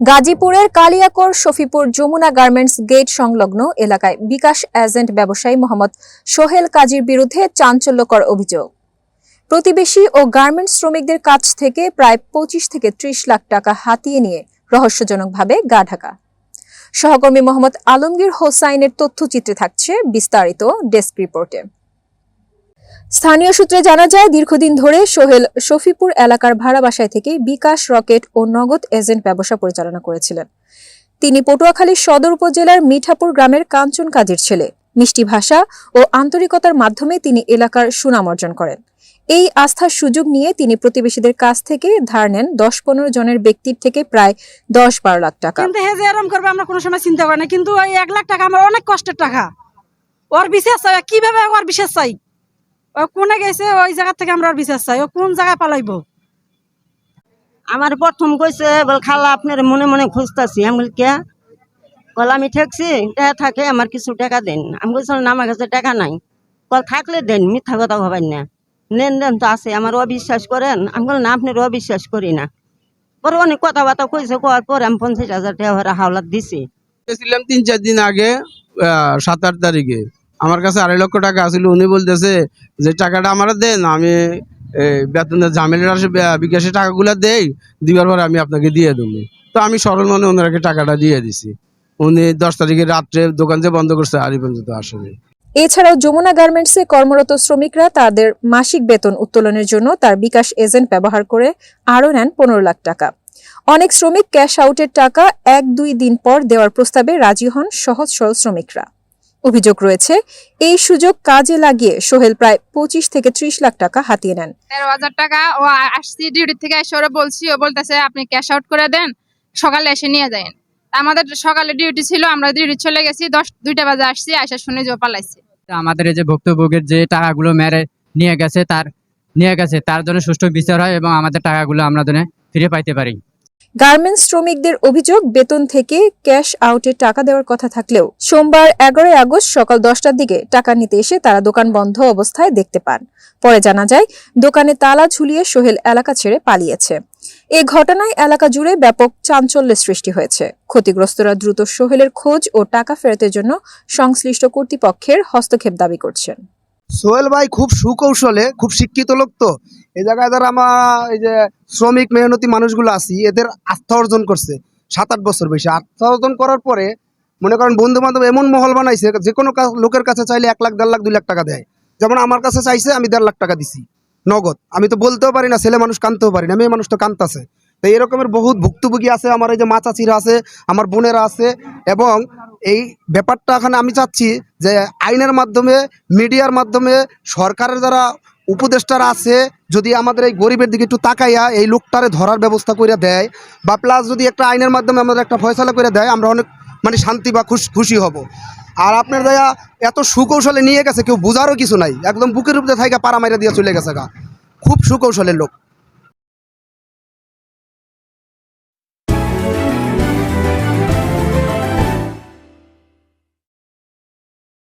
গাজীপুরের Kaliakair Shafipur Jamuna garments gate সংলগ্ন এলাকায় বিকাশ এজেন্ট ব্যবসায়ী মোহাম্মদ সোহেল কাজীর বিরুদ্ধে চাঞ্চল্যকর অভিযোগ। প্রতিবেশী ও গার্মেন্টস শ্রমিকদের কাছ থেকে প্রায় পঁচিশ থেকে ত্রিশ লাখ টাকা হাতিয়ে নিয়ে রহস্যজনকভাবে গা ঢাকা। সহকর্মী মোহাম্মদ আলমগীর হোসাইনের তথ্যচিত্রে থাকছে বিস্তারিত ডেস্ক রিপোর্টে। স্থানীয় সূত্রে জানা যায়, দীর্ঘদিন ধরে সোহেল শফিপুর এলাকার ভাড়া বাসায় থেকে বিকাশ রকেট ও নগদ এজেন্ট ব্যবসা পরিচালনা করেছিলেন। তিনি পটুয়াখালী সদর উপজেলার মিঠাপুর গ্রামের কাঞ্চন কাজীর ছেলে। মিষ্টি ভাষা ও আন্তরিকতার মাধ্যমে তিনি এলাকার সুনাম অর্জন করেন। এই আস্থার সুযোগ নিয়ে তিনি প্রতিবেশীদের কাছ থেকে ধার নেন দশ পনেরো জনের ব্যক্তির থেকে প্রায় দশ বারো লাখ টাকা। কিন্তু হে যে এরম করবে, আমরা কোনো সময় চিন্তা করি না। কিন্তু এক লাখ টাকা আমার অনেক কষ্টের টাকা। ওর বিশেষ চাই, কীভাবে ওর বিশেষ চাই? ও কোনে গেছে? ওই জায়গা থেকে আমরা বিশেষ চাই। ও কোন জায়গায় পালাইবো? আমার প্রথম কইছে বল খালা আপনার মনে মনে খুঁজতাছি। আমি বলি কে? কল আমি ঠেকছি। টাকা থাকে? আমার কিছু টাকা দেন। আমি বলছিলাম না আমার কাছে টাকা নাই। কল থাকলে দেন মিথ্যা কথা হবেন না। নেন দেন তো আছে আমার অবিশ্বাস করেন। আমি বললাম না আপনার অবিশ্বাস করি না। পরে অনেক কথাবার্তা কইছে করার পরে আমি পঞ্চাশ হাজার টাকা হাওলাত দিছি। গেছিলাম তিন চার দিন আগে আহ, সাত আট তারিখে। আমার কাছে আড়াই লক্ষ টাকা আসলে উনি বলতেছে যে, টাকাটা আমার দেন আমি বেতনের জামিনের আসে বে- বিকাশে টাকাগুলো দেই, দিবার পরে আমি আপনাকে দিয়ে দেবো। তো আমি সরল মনে ওনাকে টাকাটা দিয়ে দিছি। উনি দশ তারিখে রাত্রে দোকান যে বন্ধ করছে আরই পর্যন্ত আসেনি। এছাড়াও যমুনা গার্মেন্টসে কর্মরত শ্রমিকরা তাদের মাসিক বেতন উত্তোলনের জন্য তার বিকাশ এজেন্ট ব্যবহার করে আরও নেন পনেরো লাখ টাকা। অনেক শ্রমিক ক্যাশ আউটের টাকা এক দুই দিন পর দেওয়ার প্রস্তাবে রাজি হন সহজ সরল শ্রমিকরা। অভিযোগ রয়েছে। এই সুযোগ কাজে লাগিয়ে সোহেল প্রায় পঁচিশ থেকে ত্রিশ লাখ টাকা হাতিয়ে নেন। তেরো হাজার টাকা ও আসছি ডিউটি থেকে এসে ওরা বলছি ও বলতেছে আপনি ক্যাশ আউট করে দেন সকালে এসে নিয়ে যাবেন আমাদের সকালে ডিউটি ছিল আমরা ডিউটি চলে গেছি দশ দুইটা বাজে আসছি আসা শুনে যে পালাইছি। পালাইছে আমাদের এই যে ভুক্তভোগের যে টাকাগুলো মেরে নিয়ে গেছে তার নিয়ে গেছে তার জন্য সুষ্ঠু বিচার হয় এবং আমাদের টাকাগুলো আমরা জন্য ফিরে পাইতে পারি। গার্মেন্টস শ্রমিকদের অভিযোগ, বেতন থেকে ক্যাশ আউটের টাকা দেওয়ার কথা থাকলেও সোমবার এগারোই আগস্ট সকাল দশটার দিকে টাকা নিতে এসে তারা দোকান বন্ধ অবস্থায় দেখতে পান। পরে জানা যায়, দোকানে তালা ঝুলিয়ে সোহেল এলাকা ছেড়ে পালিয়েছে। এ ঘটনায় এলাকা জুড়ে ব্যাপক চাঞ্চল্যের সৃষ্টি হয়েছে। ক্ষতিগ্রস্তরা দ্রুত সোহেলের খোঁজ ও টাকা ফেরতের জন্য সংশ্লিষ্ট কর্তৃপক্ষের হস্তক্ষেপ দাবি করছেন। সোহেল ভাই খুব সুকৌশলে, খুব শিক্ষিত লোক তো। এই জায়গায় যারা আমার এই যে শ্রমিক মেহনতি মানুষগুলো আছি, এদের আস্থা অর্জন করছে সাত আট বছর বেশি আস্থা অর্জন করার পরে, মনে করেন বন্ধু বান্ধব এমন মহল বানাইছে, যে কোনো লোকের কাছে চাইলে এক লাখ, দেড় লাখ, দুই লাখ টাকা দেয়। যেমন আমার কাছে চাইছে, আমি দেড় লাখ টাকা দিছি, নগদ। আমি তো বলতেও পারি না, ছেলে মানুষ কানতেও পারি না, মেয়ে মানুষ তো কানতাছে। তো এরকমের বহুত ভুক্তভোগী আছে, আমার এই যে মা চাচিরা আছে, আমার বোনেরা আছে এবং এই ব্যাপারটা এখানে আমি চাচ্ছি যে আইনের মাধ্যমে, মিডিয়ার মাধ্যমে সরকারের যারা উপদেষ্টারা আছে, যদি আমাদের এই গরিবের দিকে একটু তাকাইয়া এই লোকটারে ধরার ব্যবস্থা করে দেয় বা প্লাস যদি একটা আইনের মাধ্যমে আমাদের একটা ফয়সলা করে দেয়, আমরা অনেক মানে শান্তি বা খুশ, খুশি হব। আর আপনার দয়া, এত সুকৌশলে নিয়ে গেছে, কেউ বোঝারও কিছু নাই। একদম বুকের উপরে থাইকা পাড়া মাইরা দিয়ে চলে গেছে গা। খুব সুকৌশলের লোক।